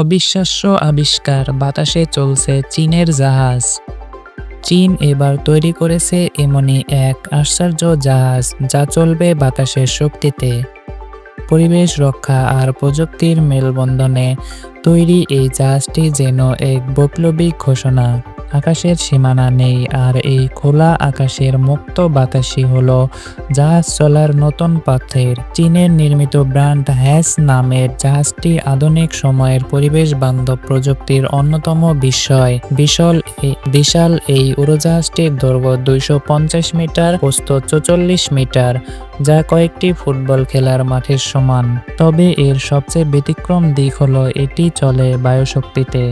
অবিশ্বাস্য আবিষ্কার বাতাসে চলছে চীনের জাহাজ। চীন এবার তৈরি করেছে এমনই এক আশ্চর্য জাহাজ যা চলবে বাতাসের শক্তিতে। পরিবেশ রক্ষা আর প্রযুক্তির মেলবন্ধনে তৈরি এই জাহাজটি যেন এক বৈপ্লবিক ঘোষণা। আকাশের সীমানা নেই, আর এই খোলা আকাশের মুক্ত বাতাসই হল জাহাজ চলার নতুন পথের। চীনের নির্মিত ব্র্যান্ড হ্যাস নামের জাহাজটি আধুনিক সময়ের পরিবেশ বান্ধব প্রযুক্তির অন্যতম বিষয়। বিশাল বিশাল এই উড়োজাহাজটির দৈর্ঘ্য দুইশো পঞ্চাশ মিটার, প্রস্থ চৌচল্লিশ মিটার, যা কয়েকটি ফুটবল খেলার মাঠের সমান। তবে এর সবচেয়ে ব্যতিক্রম দিক হলো এটি চলে বায়ুশক্তিতে।